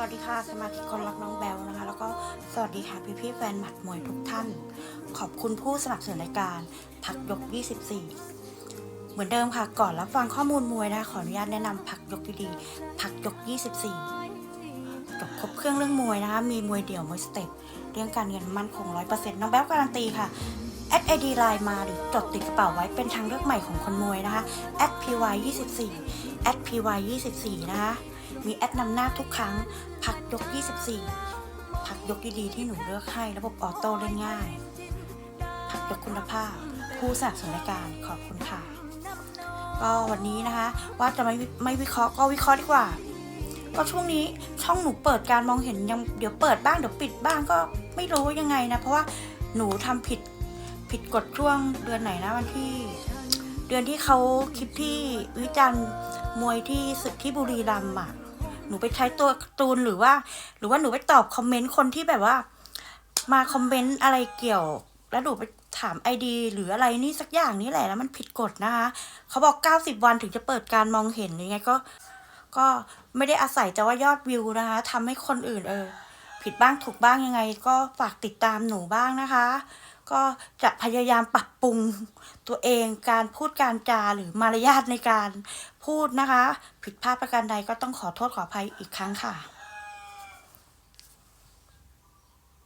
วัสดีค่ะสมาชิกคนรักน้องแบลนะคะ แล้วก็สวัสดีค่ะพี่พี่แฟนหมัดมวยทุกท่าน ขอบคุณผู้สนับสนุนรายการพักยก 24 เหมือนเดิมค่ะ ก่อนรับฟังข้อมูลมวยนะคะขออนุญาตแนะนำพักยกดีๆพักยก 24จบครบเครื่องเรื่องมวยนะคะ มีมวยเดี่ยวมวยสเต็ปเรื่องการเงินมั่นคง 100%น้องแบ๊วการันตีค่ะแอดไอดีไลน์มาหรือจดติดกระเป๋าไว้เป็นทางเลือกใหม่ของคนมวยนะคะแอด py 24แอด py 24นะคะ มีแอดนำหน้าทุกครั้ง พักยก 24 พักยกดีๆที่หนูเลือกให้ระบบออโต้เล่นง่าย พักยกคุณภาพ ผู้สนับสนุนรายการขอบคุณค่ะ ก็วันนี้นะคะ ว่าจะไม่ไม่วิเคราะห์ก็วิเคราะห์ดีกว่า ก็ช่วงนี้ช่องหนูเปิดการมองเห็นยังเดี๋ยวเปิดบ้างเดี๋ยวปิดบ้างก็ไม่รู้ยังไงนะ เพราะว่าหนูทำผิดผิดกฎช่วงเดือนไหนนะวันที่ เดือนที่เขาคลิปที่วิจารณ์มวยที่ศึกที่บุรีรัมย์อะ หนูไปใช้ตัวตูนหรือว่า หรือว่าหนูไปตอบคอมเมนต์คนที่แบบว่า มาคอมเมนต์อะไรเกี่ยว แล้วหนูไปถามไอดีหรืออะไรนี่สักอย่างนี่แหละแล้วมันผิดกฎนะคะเขาบอก 90 วันถึงจะเปิดการมองเห็นยังไงก็ ก็ไม่ได้อาศัยแต่ว่ายอดวิวนะคะทำให้คนอื่นเออ ผิดบ้างถูกบ้างยังไง ก็ฝากติดตามหนูบ้างนะคะ ก็จะพยายามปรับปรุงตัวเองการพูดการจาหรือมารยาทในการพูดนะคะ ผิดพลาดประการใดก็ต้องขอโทษขออภัยอีกครั้งค่ะ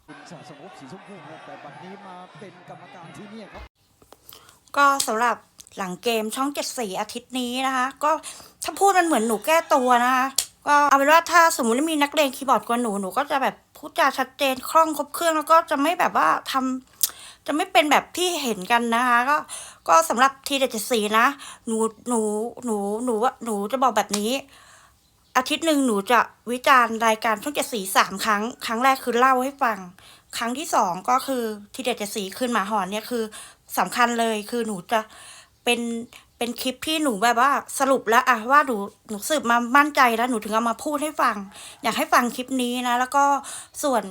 คุณสะสมภพสีชมพูครับแต่บัดนี้มาเป็นกรรมการที่เนี่ยครับก็สำหรับหลังเกมช่องเจ็ดสีอาทิตย์นี้นะคะ ก็ถ้าพูดมันเหมือนหนูแก้ตัวนะคะ ก็เอาเป็นว่าถ้าสมมติมีนักเลงคีย์บอร์ดกว่าหนูหนูก็จะแบบพูดจาชัดเจนคล่องครบเครื่องแล้วก็จะไม่แบบว่าทำจะไม่เป็นแบบที่เห็นกันนะคะ ก็ก็สำหรับทีเด็ดเจ็ดสีนะ หนูหนูหนูหนูว่าหนูจะบอกแบบนี้ อาทิตย์หนึ่งหนูจะวิจารณ์รายการช่องเจ็ดสีสามครั้ง ครั้งแรกคือเล่าให้ฟัง ครั้งที่สองก็คือทีเด็ดเจ็ดสีคืนหมาหอนเนี่ยคือสำคัญเลยคือหนูจะเป็น เป็นคลิปที่หนูแบบว่าสรุปแล้วอะว่าหนูหนูสืบมามั่นใจแล้วหนูถึงเอามาพูดให้ฟัง อยากให้ฟังคลิปนี้นะ แล้วก็ส่วน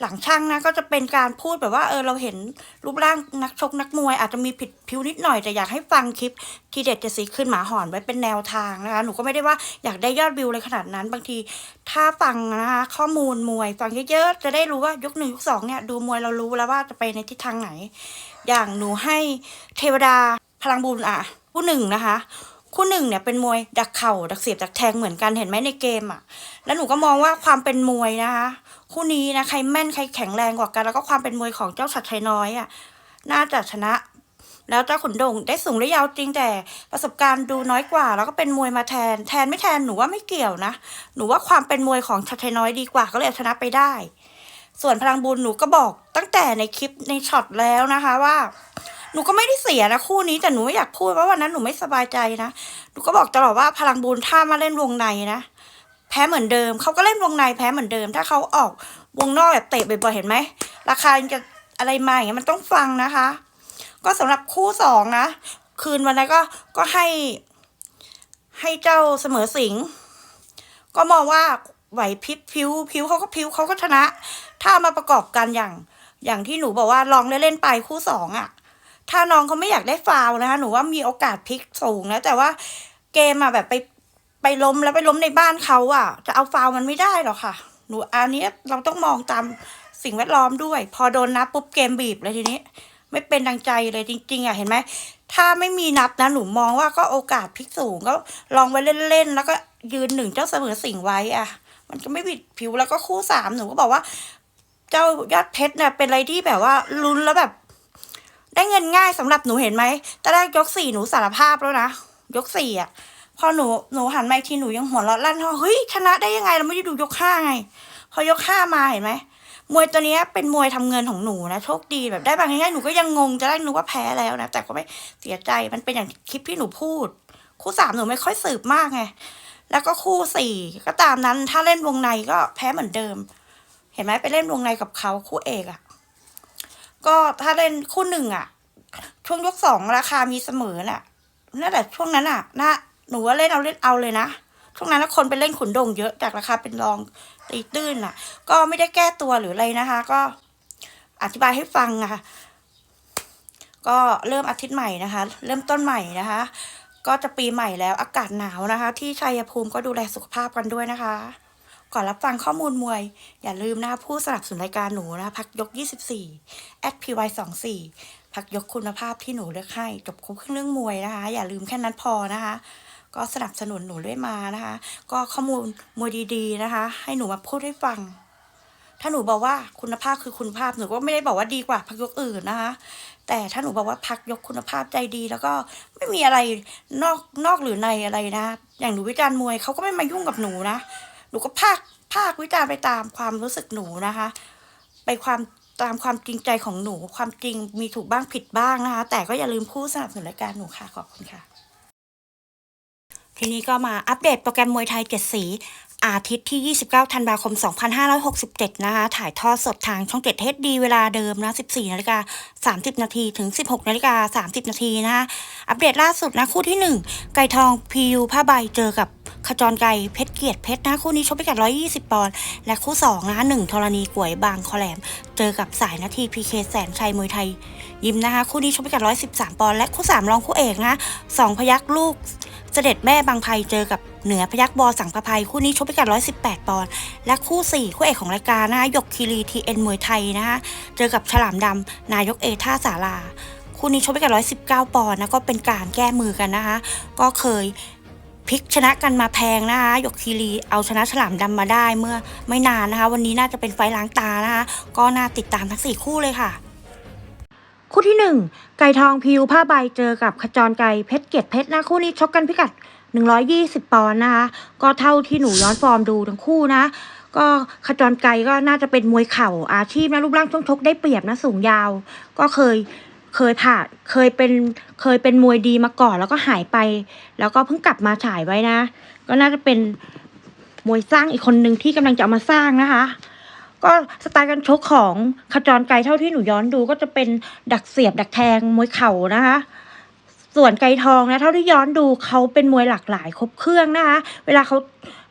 หลังช่างนะก็จะเป็นการพูดแบบว่าเออเราเห็นรูปร่างนักชกนักมวย อาจจะมีผิดผิวนิดหน่อยแต่อยากให้ฟังคลิปทีเด็ดจ็ดสีคืนหมาหอนไว้เป็นแนวทางนะคะหนูก็ไม่ได้ว่าอยากได้ยอดวิวเลยขนาดนั้น บางทีถ้าฟังนะคะข้อมูลมวยฟังเยอะๆจะได้รู้ว่ายกหนึ่งยกสองเนี่ยดูมวยเรารู้แล้วว่าจะไปในทิศทางไหน อย่างหนูให้เทวดาพลังบุญอะ คู่หนึ่งนะคะ คู่หนึ่งเนี่ยเป็นมวยดักเข่าดักเสียบดักแทงเหมือนกันเห็นไหมในเกมอะ แล้วหนูก็มองว่าความเป็นมวยนะคะ คู่นี้นะใครแม่นใครแข็งแรงกว่ากัน แล้วก็ความเป็นมวยของเจ้าชัดชัยน้อยอะน่าจะชนะ แล้วเจ้าขุนดงได้สูงได้ยาวจริงแต่ประสบการณ์ดูน้อยกว่า แล้วก็เป็นมวยมาแทน แทนไม่แทนหนูว่าไม่เกี่ยวนะ หนูว่าความเป็นมวยของชัดชัยน้อยดีกว่าก็เลยชนะไปได้ ส่วนพลังบุญหนูก็บอกตั้งแต่ในคลิปในช็อตแล้วนะคะว่า หนูก็ไม่ได้เสียนะคู่นี้แต่หนูไม่อยากพูดเพราะวันนั้นหนูไม่สบายใจนะหนูก็บอกตลอดว่าพลังบุญถ้ามาเล่นวงในนะแพ้เหมือนเดิมเขาก็เล่นวงในแพ้เหมือนเดิม ถ้าเขาออกวงนอกแบบเตะบ่อยๆเห็นไหมราคาจะอะไรมาอย่างเงี้ยมันต้องฟังนะคะ ก็สำหรับคู่สองนะคืนวันนั้นก็ก็ให้ให้เจ้าเสมอสิง ก็มองว่าไหวพริบพิ้วพิ้วเขาก็พิ้วเขาก็ชนะ ถ้ามาประกอบกันอย่าง อย่างที่หนูบอกว่าลองเล่นๆไปคู่สองอะ ถ้าน้องเขาไม่อยากได้ฟาวนะคะหนูว่ามีโอกาสพลิกสูงนะแต่ว่าเกมอะแบบไปไปล้มแล้วไปล้มในบ้านเขาอะจะเอาฟาวมันไม่ได้หรอกค่ะ หนูอันนี้เราต้องมองตามสิ่งแวดล้อมด้วย พอโดนนับปุ๊บเกมบีบเลยทีนี้ ไม่เป็นดังใจเลยจริง ๆอะเห็นไหมถ้าไม่มีนับนะหนูมองว่าก็โอกาสพลิกสูงก็ลองไว้เล่นๆแล้วก็ยืนหนึ่งเจ้าเสมอสิ่งไว้อะมันก็ไม่บิดผิวแล้วก็คู่สามหนูก็บอกว่า เจ้ายอดเพชรเนี่ยเป็นอะไรที่แบบว่าลุ้นแล้วแบบ ได้เงินง่ายสำหรับหนูเห็นไหมตอนแรกยกสี่หนูสารภาพแล้วนะ ยกสี่อะ พอหนูหนูหันมาอีกทีหนูยังหัวเราะลั่นว่เฮ้ยชนะได้ยังไงเราไม่ได้ดูยกห้าไง พอยกห้ามาเห็นไหมมวยตัวนี้เป็นมวยทำเงินของหนูนะโชคดีแบบได้บางง่ายหนูก็ยังงงจะได้นึกว่าแพ้แล้วนะแต่ก็ไม่เสียใจมันเป็นอย่างคลิปที่หนูพูด คู่สามหนูไม่ค่อยสืบมากไงแล้วก็คู่สี่ก็ตามนั้นถ้าเล่นวงในก็แพ้เหมือนเดิม เห็นไหมไปเล่นวงในกับเขาคู่เอกอะ่ะ ก็ถ้าเล่นคู่หนึ่งอะช่วงยกสองราคามีเสมอน่ะนั่นแหละช่วงนั้นอะ่ะน่าหนูว่าเล่นเอาเล่นเอาเลยนะช่วงนั้นคนไปเล่นขุนดงเยอะจากราคาเป็นรองตีตื้นอะ ก็ไม่ได้แก้ตัวหรืออะไรนะคะ ก็อธิบายให้ฟังอะคะก็เริ่มอาทิตย์ใหม่นะคะ เริ่มต้นใหม่นะคะ ก็จะปีใหม่แล้วอากาศหนาวนะคะ ที่ชัยภูมิก็ดูแลสุขภาพกันด้วยนะคะ ก่อนรับฟังข้อมูลมวย อย่าลืมนะคะผู้สนับสนุนรายการหนูนะพักยก 24 @py 24 พักยกคุณภาพที่หนูเลือกให้จบครบเครื่องเรื่องมวยนะคะ อย่าลืมแค่นั้นพอนะคะ ก็สนับสนุนหนูด้วยมานะคะ ก็ข้อมูลมวยดีๆนะคะ ให้หนูมาพูดให้ฟัง ถ้าหนูบอกว่าคุณภาพคือคุณภาพหนูก็ไม่ได้บอกว่าดีกว่าพักยกอื่นนะคะ แต่ถ้าหนูบอกว่าพักยกคุณภาพใจดี แล้วก็ไม่มีอะไรนอกนอกหรือในอะไรนะ อย่างหนูวิจารณ์มวยเขาก็ไม่มายุ่งกับหนูนะ นูก็ภาคภาควิจารณ์ไปตามความรู้สึกหนูนะคะ ไปความตามความจริงใจของหนู ความจริงมีถูกบ้างผิดบ้างนะคะ แต่ก็อย่าลืมผู้สนับสนุนรายการหนูค่ะขอบคุณค่ะ ทีนี้ก็มาอัปเดตโปรแกรมมวยไทยเจ็ดสี อาทิตย์ที่ 29 ธันวาคม 2567 นะคะ ถ่ายทอดสดทางช่องเจ็ดเฮดดีเวลาเดิมนะ 14นาฬิกา30 นาทีถึง 16นาฬิกา30 นาทีนะคะ อัปเดตล่าสุดนะคู่ที่ 1 ไก่ทองพียูผ้าใบเจอกับ ขจรไก่เพชรเกียรติเพชรนะคู่นี้ชกพิกัด 120 ปอนด์และคู่2นะคะหนึ่งธรณีกวยบางคอแหลม เจอกับสายนาทีพีเคแสนชัยมวยไทย ยิมนะคะคู่นี้ชกพิกัด 113 ปอนด์และคู่3รองคู่เอกนะสองพยักลูกเสด็จแม่บางไพเจอกับเหนือพยักบอสังประภัยคู่นี้ชกพิกัด 118 ปอนด์และคู่ 4 คู่เอกของรายการนะคะยกคีรีทีเอ็นมวยไทยนะคะเจอกับฉลามดำนายกเอท่าสาราคู่นี้ชกพิกัด119 ปอนด์นะก็เป็นการแก้มือกันนะคะ ก็เคย พลิกชนะกันมาแพงนะคะหยกคีรีเอาชนะฉลามดำมาได้เมื่อไม่นานนะคะ วันนี้น่าจะเป็นไฟล์ล้างตานะคะ ก็น่าติดตามทั้ง 4 คู่เลยค่ะ คู่ที่ 1 ไก่ทองพิวผ้าใบเจอกับขจรไก่เพชรเกียรติเพชรนะคู่นี้ชกกันพิกัด 120 ปอนด์นะคะ ก็เท่าที่หนูย้อนฟอร์มดูทั้งคู่นะก็ขจรไก่ก็น่าจะเป็นมวยเข่าอาชีพนะรูปร่างช่วงชกได้เปรียบนะสูงยาว ก็เคย เคยผ่าเคยเป็นเคยเป็นมวยดีมาก่อนแล้วก็หายไป แล้วก็เพิ่งกลับมาฉายไว้นะ ก็น่าจะเป็นมวยสร้างอีกคนหนึ่งที่กำลังจะเอามาสร้างนะคะ ก็สไตล์การชกของขจรไกรเท่าที่หนูย้อนดู ก็จะเป็นดักเสียบดักแทงมวยเข่านะคะ ส่วนไกรทองนะเท่าที่ย้อนดูเขาเป็นมวยหลากหลายครบเครื่องนะคะ เวลาเขา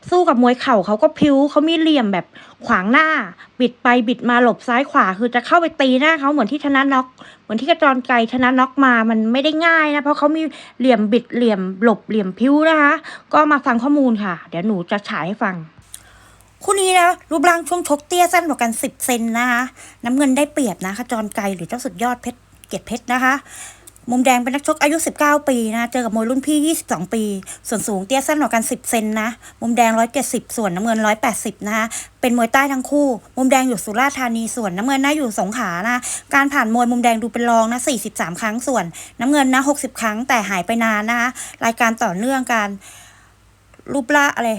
สู้กับมวยเข่าเขาก็พิ้วเขามีเหลี่ยมแบบขวางหน้า บิดไปบิดมาหลบซ้ายขวา คือจะเข้าไปตีหน้าเขาเหมือนที่ชนะน็อก เหมือนที่กระจรไกชนะน็อกมามันไม่ได้ง่ายนะ เพราะเขามีเหลี่ยมบิดเหลี่ยมหลบเหลี่ยมพิ้วนะคะ ก็มาฟังข้อมูลค่ะ เดี๋ยวหนูจะฉายให้ฟังคู่นี้นะรูปร่างช่วงชกเตี้ยสั้นกว่ากัน 10 เซนนะคะ น้ำเงินได้เปรียบนะขจรไกหรือเจ้าสุดยอดเพชรเกียรติเพชรนะคะ มุมแดงเป็นนักชกอายุ 19 ปีนะ เจอกับมวยรุ่นพี่ 22 ปี ส่วนสูงเตี้ยสั้นกว่ากัน 10 เซนนะ มุมแดง 170 ส่วนน้ำเงิน 180 นะคะ เป็นมวยใต้ทั้งคู่ มุมแดงอยู่สุราษฎร์ธานี ส่วนน้ำเงินน่าอยู่สงขลานะ การผ่านมวยมุมแดงดูเป็นรองนะ 43 ครั้ง ส่วนน้ำเงินนะ 60 ครั้ง แต่หายไปนานนะคะ รายการต่อเนื่องการรูปร่างอะไร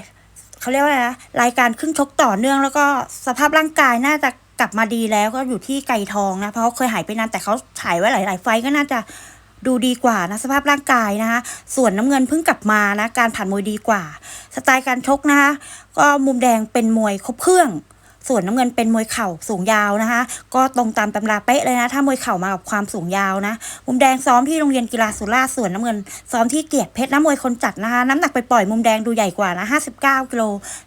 เขาเรียกว่าอะไรนะรายการขึ้นชกต่อเนื่อง แล้วก็สภาพร่างกายน่าจะกลับมาดีแล้วก็อยู่ที่ไก่ทองนะ เพราะเขาเคยหายไปนานแต่เขาฉายไว้หลาย ๆ ไฟก็น่าจะ ดูดีกว่านะสภาพร่างกายนะคะส่วนน้ำเงินเพิ่งกลับมานะการผ่านมวยดีกว่า สไตล์การชกนะคะก็มุมแดงเป็นมวยครบเครื่องส่วนน้ำเงินเป็นมวยเข่าสูงยาวนะคะ ก็ตรงตามตำราเป๊ะเลยนะ ถ้ามวยเข่ามากับความสูงยาวนะ มุมแดงซ้อมที่โรงเรียนกีฬาสุราษฎร์ส่วนน้ำเงิน ซ้อมที่เกียรติเพชรน้ำมวยคนจัดนะคะ น้ำหนักไปปล่อยมุมแดงดูใหญ่กว่านะ59กิโล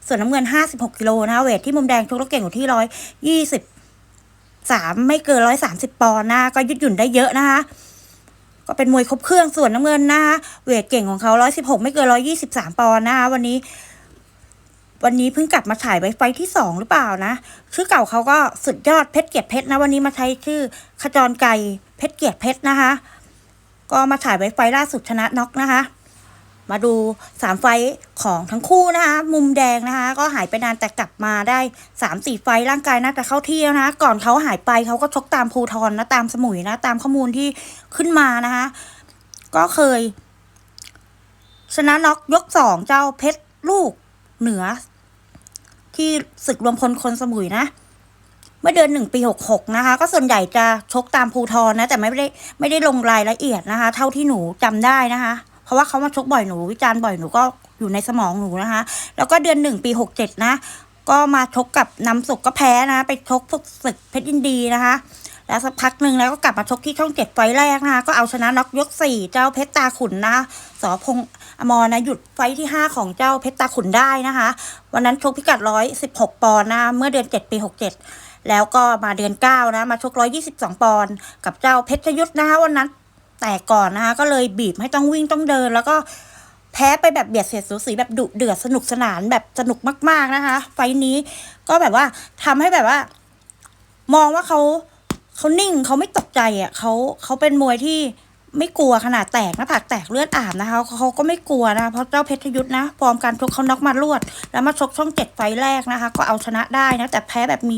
ส่วนน้ำเงิน 56กิโลนะคะเวทที่มุมแดงชกแล้วเก่งอยู่ที่ร้อยยี่สิบสามไม่เกินร้อยสามสิบปอนด์นะก็ยืดหยุ่นได้เยอะนะคะ ก็เป็นมวยครบเครื่องส่วนน้ำเงินนะคะเวทเก่งของเขาร้อยสิบหกไม่เกินร้อยี่สิบสามปอนด์นะคะวันนี้ วันนี้เพิ่งกลับมาฉายไวไฟที่สองหรือเปล่านะ ชื่อเก่าเขาก็สุดยอดเพชรเกียรติเพชรนะวันนี้มาใช้ชื่อขจรไก่เพชรเกียรติเพชรนะคะ ก็มาฉายไวไฟล่าสุดชนะน็อกนะคะ มาดูสามไฟของทั้งคู่นะคะ มุมแดงนะคะ ก็หายไปนานแต่กลับมาได้สามสี่ไฟร่างกายน่าจะเข้าที่แล้วนะ ก่อนเขาหายไปเขาก็ชกตามภูทรนะตามสมุยนะ ตามข้อมูลที่ขึ้นมานะคะ ก็เคย ชนะน็อกยกสองเจ้าเพชรลูกเหนือ ที่ศึกรวมพลคนสมุยนะเมื่อเดือนหนึ่งปีหกหกนะคะ ก็ส่วนใหญ่จะชกตามภูทรนะ แต่ไม่ได้ไม่ได้ลงรายละเอียดนะคะ เท่าที่หนูจำได้นะคะ เพราะว่าเขามาชกบ่อยหนูวิจารณ์บ่อยหนูก็อยู่ในสมองหนูนะคะ แล้วก็เดือนหนึ่งปีหกเจ็ดนะ ก็มาชกกับน้ำสุกก็แพ้นะ ไปชกพวกศึกเพชรยินดีนะคะ แล้วสักพักหนึ่งแล้วก็กลับมาชกที่ช่องเจ็ดไฟแรกนะคะ ก็เอาชนะน็อกยกสี่เจ้าเพชรตาขุนนะสอพงอมรนะหยุดไฟที่ห้าของเจ้าเพชรตาขุนได้นะคะ วันนั้นชกพิกัดร้อยสิบหกปอนด์นะคะเมื่อเดือนเจ็ดปีหกเจ็ดแล้วก็มาเดือนเก้านะ มาชกร้อยยี่สิบสองปอนด์กับเจ้าเพชรยุทธนะคะวันนั้น แต่ก่อนนะคะก็เลยบีบให้ต้องวิ่งต้องเดิน แล้วก็แพ้ไปแบบเบียดเสียดสูสีแบบดุเดือดสนุกสนานแบบสนุกมาก ๆนะคะ ไฟนี้ก็แบบว่าทำให้แบบว่า มองว่าเขาเขานิ่งเขาไม่ตกใจอะเขาเขาเป็นมวยที่ไม่กลัวขนาดแตกหน้าผากแตกเลือดอาบนะคะเขาก็ไม่กลัวนะเพราะเจ้าเพชรยุทธ์นะฟอร์มการชกเขาน็อกมารวด แล้วมาชกช่องเจ็ดไฟแรกนะคะ ก็เอาชนะได้นะแต่แพ้แบบมี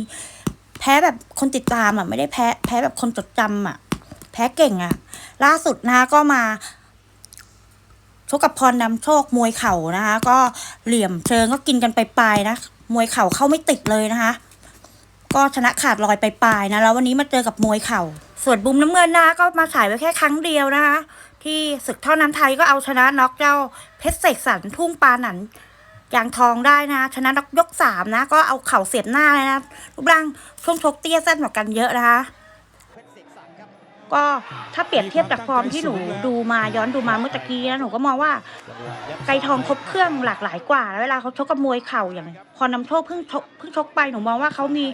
แพ้แบบคนติดตามอะไม่ได้แพ้แพ้แบบคนจดจำอะ พ้เก่งอะล่าสุดนะคะก็มาชกกับพรนำโชคมวยเข่านะคะ ก็เหลี่ยมเชิงก็กินกันไปปลายๆนะ มวยเข่าเข้าไม่ติดเลยนะคะ ก็ชนะขาดลอยไปปลายๆนะ แล้ววันนี้มาเจอกับมวยเข่า ส่วนบุมน้ำเงินนะก็มาฉายไว้แค่ครั้งเดียวนะคะ ที่ศึกเท่าน้ำไทยก็เอาชนะน็อกเจ้าเพชรเสกสรรทุ่งปาหนันยางทองได้นะ ชนะน็อกยกสามนะ ก็เอาเข่าเสียบหน้าเลยนะรูปร่างช่วงชกเตี้ยสั้นกว่ากันเยอะนะคะ ก็ถ้าเปรียบเทียบจากฟอร์มที่หนูดูมาย้อนดูมาเมื่อตะกี้นะหนูก็มองว่าไกรทองครบเครื่องหลากหลายกว่าแล้วเวลาเขาชกกับมวยเข่าอย่าง พอนำโชคเพิ่งเพิ่งชกไปหนูมองว่าเขามี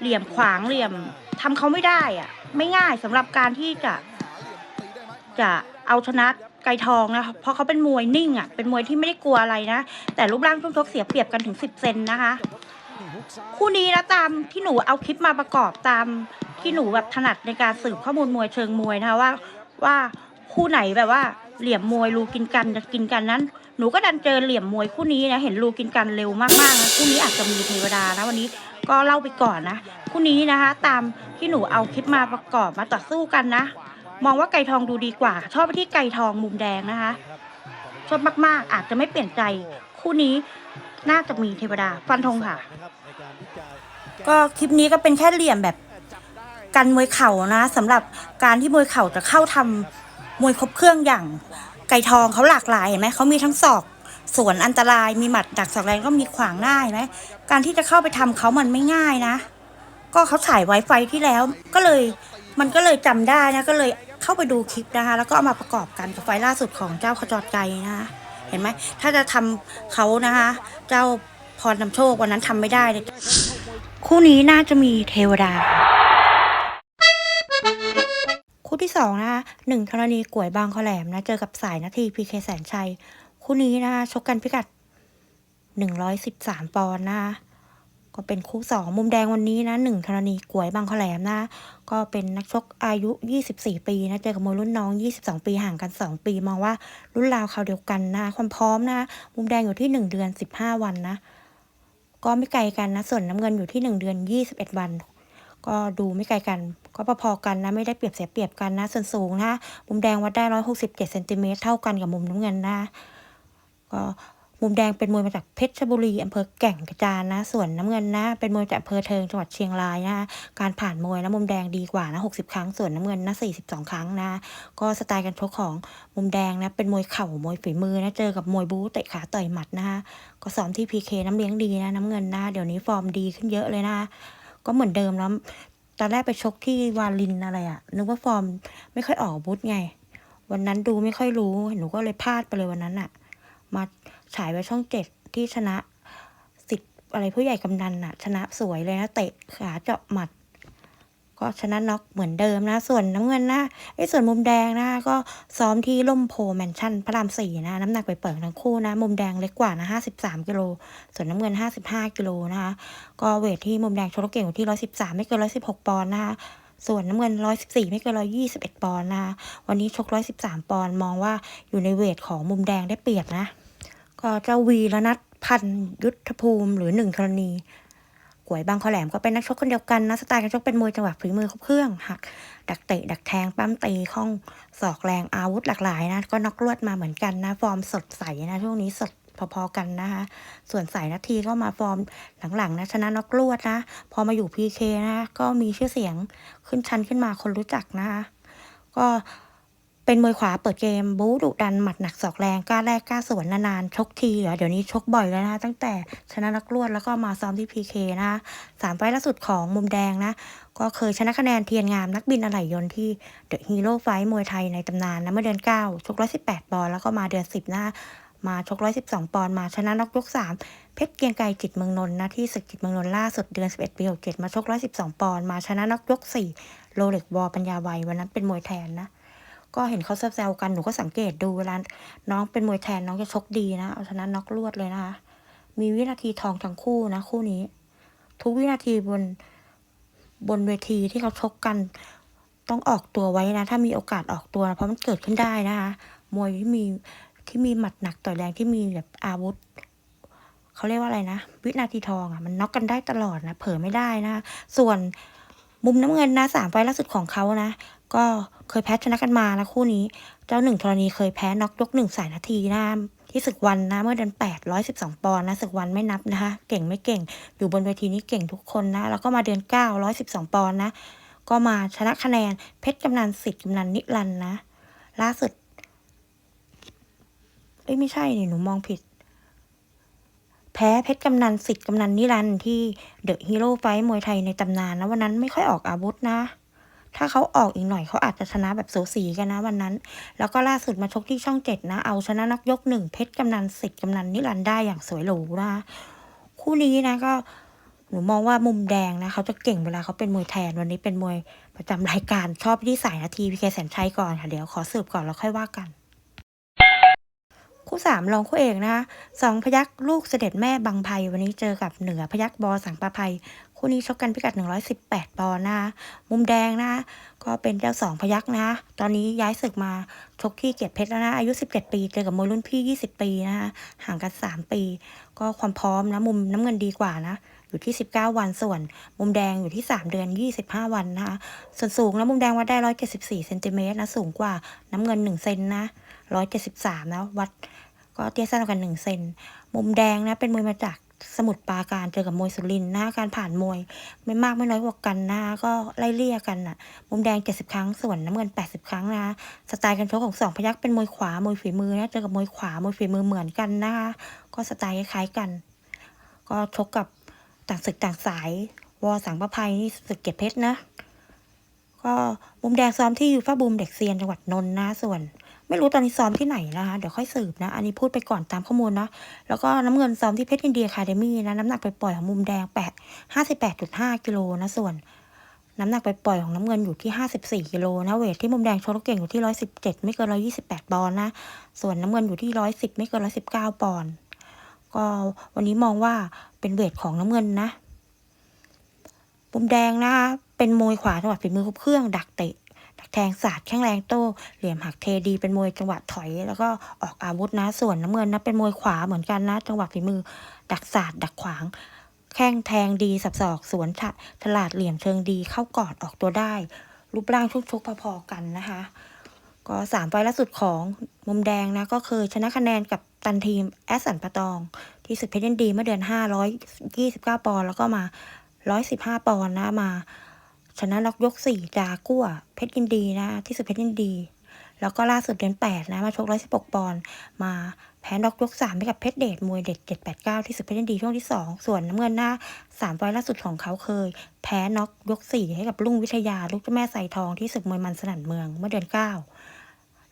เหลี่ยมขวางเหลี่ยมทำเขาไม่ได้อะ ไม่ง่ายสำหรับการที่จะจะเอาชนะไกรทองนะเพราะเขาเป็นมวยนิ่งอะเป็นมวยที่ไม่ได้กลัวอะไรนะแต่รูปร่างช่วงชกเสียเปรียบกันถึงสิบเซนนะคะ คู่นี้นะตามที่หนูเอาคลิปมาประกอบตามที่หนูแบบถนัดในการสืบข้อมูลมวยเชิงมวยนะคะว่า ว่าคู่ไหนแบบว่าเหลี่ยมมวยรูกินกันจะกินกันนั้น หนูก็ดันเจอเหลี่ยมมวยคู่นี้นะเห็นรูกินกันเร็วมากๆนะคู่นี้อาจจะมีเทวดานะวันนี้ก็เล่าไปก่อนนะคู่นี้นะคะ ตามที่หนูเอาคลิปมาประกอบมาต่อสู้กันนะ มองว่าไก่ทองดูดีกว่า ชอบไปที่ไก่ทองมุมแดงนะคะ ชอบมากๆอาจจะไม่เปลี่ยนใจคู่นี้ น่าจะมีเทวดาฟันธงค่ะ ก็คลิปนี้ก็เป็นแค่เหลี่ยมแบบกันมวยเข่านะสำหรับการที่มวยเข่าจะเข้าทำมวยครบเครื่องอย่าง ไก่ทองเขาหลากหลายเห็นไหมเขามีทั้งศอกสวนอันตรายมีหมัดดักศอกแรงก็มีขวางหน้าเห็นไหมการที่จะเข้าไปทำเขามันไม่ง่ายนะ ก็เขาฉายไว้ไฟที่แล้ว ก็เลยมันก็เลยจำได้นะก็เลยเข้าไปดูคลิปนะคะ แล้วก็เอามาประกอบกันกับไฟล่าสุดของเจ้าขจรไกรนะคะ เห็นไหมถ้าจะทำเขานะคะ เจ้าพรนำโชควันนั้นทำไม่ได้เลยคู่นี้น่าจะมีเทวดา คู่ที่สองนะคะหนึ่งธรณีกล้วยบางขอแหลมนะเจอกับสายนาทีพีเคแสนชัย คู่นี้นะคะชกกันพิกัดหนึ่งร้อยสิบสามปอนด์นะคะ ก็เป็นคู่สองมุมแดงวันนี้นะหนึ่งธรณีกวยบางขแหลมนะ ก็เป็นนักชกอายุ 24 ปีนะเจอกับมวยรุ่นน้อง 22 ปีห่างกัน 2 ปีมองว่ารุ่นราวคราเดียวกันนะ ความพร้อมนะ มุมแดงอยู่ที่ 1 เดือน 15 วันนะ ก็ไม่ไกลกันนะ ส่วนน้ำเงินอยู่ที่ 1 เดือน 21 วัน ก็ดูไม่ไกลกัน ก็พอๆกันนะไม่ได้เปรียบเสียเปรียบกันนะ ส่วนสูงนะ มุมแดงวัดได้ 167เซนติเมตรเท่ากันกับมุมน้ำเงินนะก็ มุมแดงเป็นมวยมาจากเพชรบุรีอำเภอแก่งกระจานนะ ส่วนน้ำเงินนะ เป็นมวยจากอำเภอเทิงจังหวัดเชียงรายนะการผ่านมวยนะมุมแดงดีกว่านะ60ครั้ง ส่วนน้ำเงินนะ42ครั้งนะ ก็สไตล์การชกของมุมแดงนะ เป็นมวยเข่ามวยฝีมือนะเจอกับมวยบู๊เตะขาต่อยหมัดนะคะก็ซ้อมที่พีเคน้ำเลี้ยงดีนะน้ำเงินนะเดี๋ยวนี้ฟอร์มดีขึ้นเยอะเลยนะ ก็เหมือนเดิมแล้วตอนแรกไปชกที่วาลินอะไรอะนึกว่าฟอร์มไม่ค่อยออกอาวุธไง วันนั้นดูไม่ค่อยรู้หนูก็เลยพลาดไปเลยวันนั้นอะมา ฉายไว้ช่องเจ็ดที่ชนะสิทธิ์อะไรผู้ใหญ่กำนันอะชนะสวยเลยนะ เตะขาเจาะหมัด ก็ชนะน็อกเหมือนเดิมนะ ส่วนน้ำเงินนะไอ้ส่วนมุมแดงนะ ก็ซ้อมที่ล่มโพแมนชั่นพระรามสี่นะ น้ำหนักไปเปิดทั้งคู่นะ มุมแดงเล็กกว่านะห้าสิบสามกิโล ส่วนน้ำเงินห้าสิบห้ากิโลนะคะ ก็เวทที่มุมแดงชกเก่งอยู่ที่ร้อยสิบสามไม่เกินร้อยสิบหกปอนด์นะคะส่วนน้ำเงินร้อยสิบสี่ไม่เกินร้อยยี่สิบเอ็ดปอนด์นะคะ วันนี้ชกร้อยสิบสามปอนด์ มองว่าอยู่ในเวทของมุมแดงได้เปรียบนะ ก็เจ้าวีและนัทพันยุทธภูมิหรือหนึ่งธรณีกวยบางขอแหลมก็เป็นนักชกคนเดียวกันนะสไตล์การชกเป็นมวยจังหวะฝีมือครบเครื่องหัก ดักเตะ ดักแทงปั้มตีข้องศอกแรงอาวุธหลากหลายนะ ก็นอกลวดมาเหมือนกันนะ ฟอร์มสดใสนะช่วงนี้สดพอๆกันนะคะ ส่วนสายนาทีก็มาฟอร์มหลังๆนะชนะน็อกลวดนะ พอมาอยู่พีเคนะ ก็มีชื่อเสียงขึ้นชั้นขึ้นมาคนรู้จักนะคะก็ เป็นมวยขวาเปิดเกม บู๊ดุดันหมัดหนักศอกแรงกล้าแรกกล้าสวนนานๆชกทีเหรอเดี๋ยวนี้ชกบ่อยแล้วนะตั้งแต่ชนะนักลวดแล้วก็มาซ้อมที่พีเคนะสามไฟล์ล่าสุดของมุมแดงนะ ก็เคยชนะคะแนนเทียนงามนักบินอะไหล่ยนต์ที่เดอะฮีโร่ไฟท์มวยไทยในตำนานนะเมื่อเดือน9ชก118ปอนด์แล้วก็มาเดือน10นะมาชก 112 ปอนด์ มาชนะน็อกยก 3 เพชรเกียงไกรจิตเมืองนนท์นะที่ศึกจิตเมืองนนท์ล่าสุดเดือน 11 ปี67มาชก 112 ปอนด์ มาชนะน็อกยก 4 โรเล็กวอลปัญญาไวยวันนั้นเป็นมวยแทนนะ ก็เห็นเขาแซวๆกันหนูก็สังเกตดูเวลาน้องเป็นมวยแทนน้องจะชกดีนะเอาชนะน็อกลวดเลยนะคะ มีวินาทีทองทั้งคู่นะคู่นี้ ทุกวินาทีบนบนเวทีที่เขาชกกัน ต้องออกตัวไว้นะ ถ้ามีโอกาสออกตัวเพราะมันเกิดขึ้นได้นะคะ มวยที่มีที่มีหมัดหนักต่อยแรงที่มีแบบอาวุธเขาเรียกว่าอะไรนะ วินาทีทองอะมันน็อกกันได้ตลอดนะเผลอไม่ได้นะ ส่วนมุมน้ำเงินนะสามไฟล์ล่าสุดของเขานะ ก็เคยแพ้ชนะกันมานะคู่นี้ เจ้าหนึ่งธรณีเคยแพ้น็อกยกหนึ่งสายนาทีนะที่ศึกวันนะเมื่อเดือนแปดร้อยสิบสองปอนด์นะศึกวันไม่นับนะคะ เก่งไม่เก่ง อยู่บนเวทีนี้เก่งทุกคนนะ แล้วก็มาเดือนเก้าร้อยสิบสองปอนด์นะ ก็มาชนะคะแนนเพชรกำนันสิทธิ์กำนันนิรันนะ ล่าสุด เอ้ยไม่ใช่นี่หนูมองผิด แพ้เพชรกำนันสิทธิ์กำนันนิรันที่เดอะฮีโร่ไฟท์มวยไทยในตำนานนะวันนั้นไม่ค่อยออกอาวุธนะ ถ้าเขาออกอีกหน่อยเขาอาจจะชนะแบบสูสีกันนะวันนั้น แล้วก็ล่าสุดมาชกที่ช่องเจ็ดนะ เอาชนะนักยกหนึ่งเพชรกำนันสิทธิ์กำนันนิรันดร์ได้อย่างสวยหรูนะคู่นี้นะก็หนูมองว่ามุมแดงนะเขาจะเก่งเวลาเขาเป็นมวยแทนวันนี้เป็นมวยประจำรายการชอบที่สายนาทีพีเคแสนชัยก่อนค่ะเดี๋ยวขอสืบก่อนแล้วค่อยว่ากัน คู่สามรองคู่เอกนะคะสองพยักลูกเสด็จแม่บางไพวันนี้เจอกับเหนือพยักบอสังประภัย คู่นี้ชกกันพิกัด 118 ปอนด์นะ มุมแดงนะ ก็เป็นเจ้าสองพยักนะคะตอนนี้ย้ายศึกมาชกที่เกียรติเพชรแล้วนะ อายุ 17 ปี เจอกับมวยรุ่นพี่ 20 ปีนะคะห่างกัน 3 ปี ก็ความพร้อมนะ มุมน้ำเงินดีกว่านะ อยู่ที่ 19 วัน ส่วน มุมแดงอยู่ที่ 3 เดือน 25 วันนะคะ ส่วนสูงแล้วมุมแดงวัดได้ 174เซนติเมตรนะ สูงกว่าน้ำเงิน 1 เซนนะ 173นะ วัด ก็เตี้ยสั้นกัน 1 เซน มุมแดงนะ เป็นมวยมาจาก สมุทรปราการเจอกับมวยสุรินทร์นะการผ่านมวย ไม่มากไม่น้อยกว่ากันนะก็ไล่เลี่ยกันน่ะ มุมแดง 70 ครั้งส่วนน้ำเงิน 80 ครั้งนะสไตล์การชกของสองพยักเป็นมวยขวามวยฝีมือนะเจอกับมวยขวามวยฝีมือเหมือนกันนะคะก็สไตล์คล้ายกัน ก็ชกกับต่างศึกต่างสายวอสังประภัยนี่ศึกเก็บเพชรนะ ก็มุมแดงซ้อมที่ยูฟ่าบูมเด็กเซียนจังหวัดนนท์นะส่วน ไม่รู้ตอนนี้ซ้อมที่ไหนนะคะ เดี๋ยวค่อยสืบนะ อันนี้พูดไปก่อนตามข้อมูลนะแล้วก็น้ำเงินซ้อมที่เพชรอินเดียคาเดมี่นะ น้ำหนักไปปล่อยของมุมแดงแปดห้าสิบแปดจุดห้ากิโลนะ ส่วนน้ำหนักไปปล่อยของน้ำเงินอยู่ที่ห้าสิบสี่กิโลนะเวทที่มุมแดงโชว์เก่งอยู่ที่ร้อยสิบเจ็ดไม่เกินร้อยี่สิบแปดปอนด์นะ ส่วนน้ำเงินอยู่ที่ร้อยสิบไม่เกินร้อยสิบเก้าปอนด์ก็วันนี้มองว่าเป็นเวทของน้ำเงินนะมุมแดงนะคะเป็นมวยขวาจังหวะฝีมือครบเครื่องดักเตะ แทงศาสตร์แข้งแรงโต้เหลี่ยมหักเทดีเป็นมวยจังหวะถอย แล้วก็ออกอาวุธนะส่วนน้ำเงินนะเป็นมวยขวาเหมือนกันนะ จังหวะฝีมือ ดักศาสตร์ดักขวาง แข้งแทงดีสับศอกสวนฉะฉลาดเหลี่ยมเชิงดีเข้ากอดออกตัวได้ รูปร่างชุกๆพอๆกันนะคะ ก็สามไฟล์ล่าสุดของมุมแดงนะก็คือชนะคะแนนกับตันทีมแอสสันปะตอง ที่ศึกเพชรยินดีเมื่อเดือนห้าร้อยยี่สิบเก้าปอนด์แล้วก็มาร้อยสิบห้าปอนด์นะมา ชนะน็อกยกสี่จากัวเพชรยินดีนะ ที่ศึกเพชรยินดี แล้วก็ล่าสุดเดือนแปดนะ มาชกร้อยสิบหกปอนด์มาแพ้น็อกยกสามให้กับเพชรเดชมวยเด็ดเจ็ดแปดเก้าที่ศึกเพชรยินดีช่วงที่สองส่วนน้ำเงินหน้าสามไฟล์ล่าสุดของเขาเคย แพ้น็อกยกสี่ให้กับลุงวิทยาลูกเจ้าแม่ใส่ทองที่ศึกมวยมันสนั่นเมืองเมื่อเดือนเก้า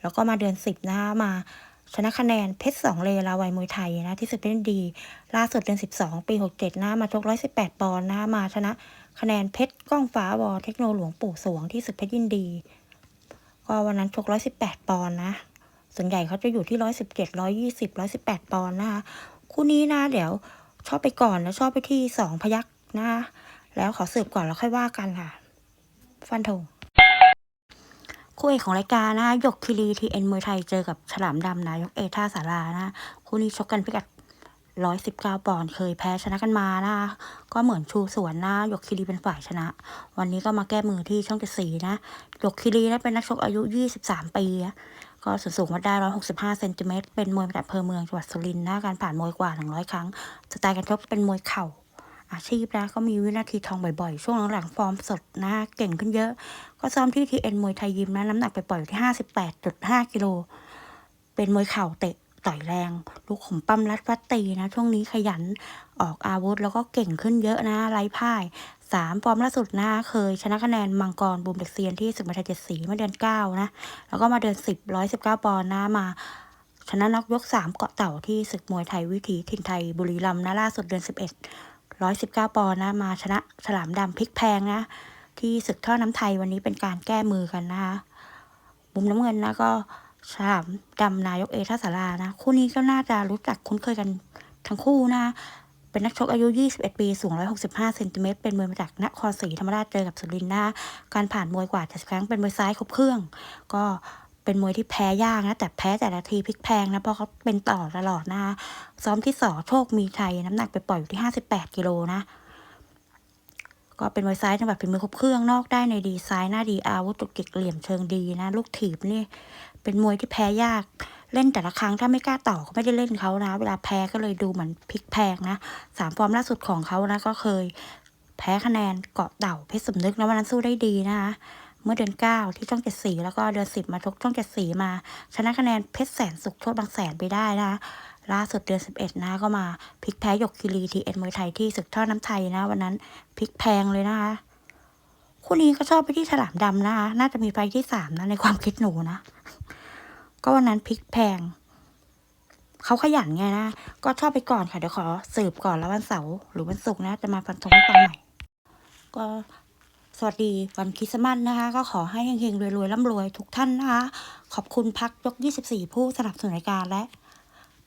แล้วก็มาเดือนสิบนะคะมาชนะคะแนนเพชรสองเลลาวัยมวยไทยนะที่สุดเป็นดี ล่าสุดเดือนสิบสองปีหกเจ็ดนะมาชกร้อยสิบแปดปอนด์นะมาชนะ คะแนนเพชรก้องฟ้าวอเทคโนหลวงปู่สวงที่สุดเพชรยินดี ก็วันนั้นชกร้อยสิบแปดปอนด์นะ ส่วนใหญ่เขาจะอยู่ที่ร้อยสิบเจ็ดร้อยยี่สิบร้อยสิบแปดปอนด์นะคะคู่นี้นะเดี๋ยวชอบไปก่อนแล้วชอบไปที่สองพยักนะคะแล้วขอสืบก่อนแล้วค่อยว่ากันค่ะ ฟันธงคู่เอกของรายการนะหยกคิรีทีเอ็นมวยไทยเจอกับฉลามดำนะยกเอท่าสารานะคู่นี้ชกกันพิกัด ร้อยสิบก้าปอนด์เคยแพ้ชนะกันมานะก็เหมือนชูสวนนะยกคิรีเป็นฝ่ายชนะ วันนี้ก็มาแก้มือที่ช่องเจ็ดสีนะยกคิรีนะเป็นนักชกอายุยี่สิบสามปีก็ส่วนสูงวัดได้ร้อยหกสิบห้าเซนติเมตร เป็นมวยจากอำเภอเมืองจังหวัดสุรินทร์นะ การผ่านมวยกว่าหนึ่งร้อยครั้ง สไตล์การชกเป็นมวยเข่า อาชีพนะ ก็มีวินาทีทองบ่อยๆ ช่วงหลังๆ ฟอร์มสดนะ เก่งขึ้นเยอะ ก็ซ้อมที่ทีเอ็นมวยไทยยิมนะ น้ำหนักไปปล่อยอยู่ที่ห้าสิบแปดจุดห้ากิโล เป็นมวยเข่าเตะ ต่อยแรงลูกขมปั้มรัดฟัดตีนะ ช่วงนี้ขยันออกอาวุธแล้วก็เก่งขึ้นเยอะนะไร้พ่ายสามฟอร์มล่าสุดนะเคยชนะคะแนนมังกรบูมเด็กเซียนที่ศึกมวยไทยเจ็ดสีเมื่อเดือนเก้านะ แล้วก็มาเดือนสิบร้อยสิบเก้าปอนด์นะมาชนะน็อกยกสามเกาะเต่าที่ศึกมวยไทยวิถีถิ่นไทยบุรีรัมย์นะล่าสุดเดือนสิบเอ็ดร้อยสิบเก้าปอนด์นะมาชนะฉลามดำพลิกแพงนะ ที่ศึกท่อน้ำไทยวันนี้เป็นการแก้มือกันนะคะมุมน้ำเงินนะก็ ฉลามดำนายกเอท่าสารานะคู่นี้ก็น่าจะรู้จักคุ้นเคยกันทั้งคู่นะเป็นนักชกอายุ 21 ปี สูง 165 เซนติเมตร เป็นมวยมาจากนครศรีธรรมราชเจอกับสุรินทร์นะการผ่านมวยกว่า70ครั้งเป็นมวยซ้ายครบเครื่อง ก็เป็นมวยที่แพ้ยากนะ แต่แพ้แต่ละทีพลิกแพงนะ เพราะเขาเป็นต่อตลอดนะซ้อมที่สอโชคมีชัยน้ำหนักไปปล่อยอยู่ที่ 58 กิโลนะ ก็เป็นมวยซ้ายจังหวะฝีมือครบเครื่องนอกได้ในดีซ้ายหน้าดีอาวุธจุกจิกเหลี่ยมเชิงดีนะ ลูกถีบนี่ เป็นมวยที่แพ้ยากเล่นแต่ละครั้งถ้าไม่กล้าต่อก็ไม่ได้เล่นเขานะ เวลาแพ้ก็เลยดูเหมือนพลิกแพงนะสามฟอร์มล่าสุดของเขานะก็เคย แพ้คะแนนเกาะเต่าเพชรสมนึกนะวันนั้นสู้ได้ดีนะคะเมื่อเดือนเก้าที่ช่องเจ็ดสีแล้วก็เดือนสิบมาชกช่องเจ็ดสีมา ชนะคะแนนเพชรแสนสุขโชดบางแสนไปได้นะล่าสุดเดือนสิบเอ็ดนะก็มาพลิกแพ้หยกคิรีทีเอ็นมวยไทยที่ศึกท่อน้ำไทยนะ วันนั้นพลิกแพงเลยนะคะคู่นี้ก็ชอบไปที่ฉลามดำนะคะน่าจะมีไฟที่สามนะในความคิดหนูนะ ก็วันนั้นพริกแพง เขาขยันไงนะ ก็ชอบไปก่อนค่ะ เดี๋ยวขอสืบก่อนแล้ววันเสาร์หรือวันศุกร์นะ จะมาฟันธงให้ฟังใหม่ ก็สวัสดีวันคริสต์มาสนะคะ ก็ขอให้เฮงๆรวยๆร่ำรวยทุกท่านนะคะ ขอบคุณพักยก 24 ผู้สนับสนุนรายการและ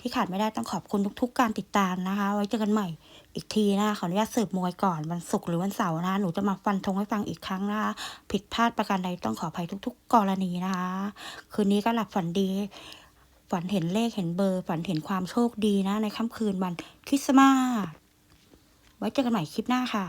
ที่ขาดไม่ได้ต้องขอบคุณทุก ๆ การติดตามนะคะ ไว้เจอกันใหม่อีกทีนะคะขออนุญาตสืบมวยก่อนวันศุกร์หรือวันเสาร์นะคะหนูจะมาฟันธงให้ฟังอีกครั้งนะคะผิดพลาดประการใดต้องขออภัยทุก ๆ กรณีนะคะ คืนนี้ก็หลับฝันดีฝันเห็นเลขเห็นเบอร์ ฝันเห็นความโชคดีนะ ในค่ำคืนวันคริสต์มาสไว้เจอกันใหม่คลิปหน้าค่ะ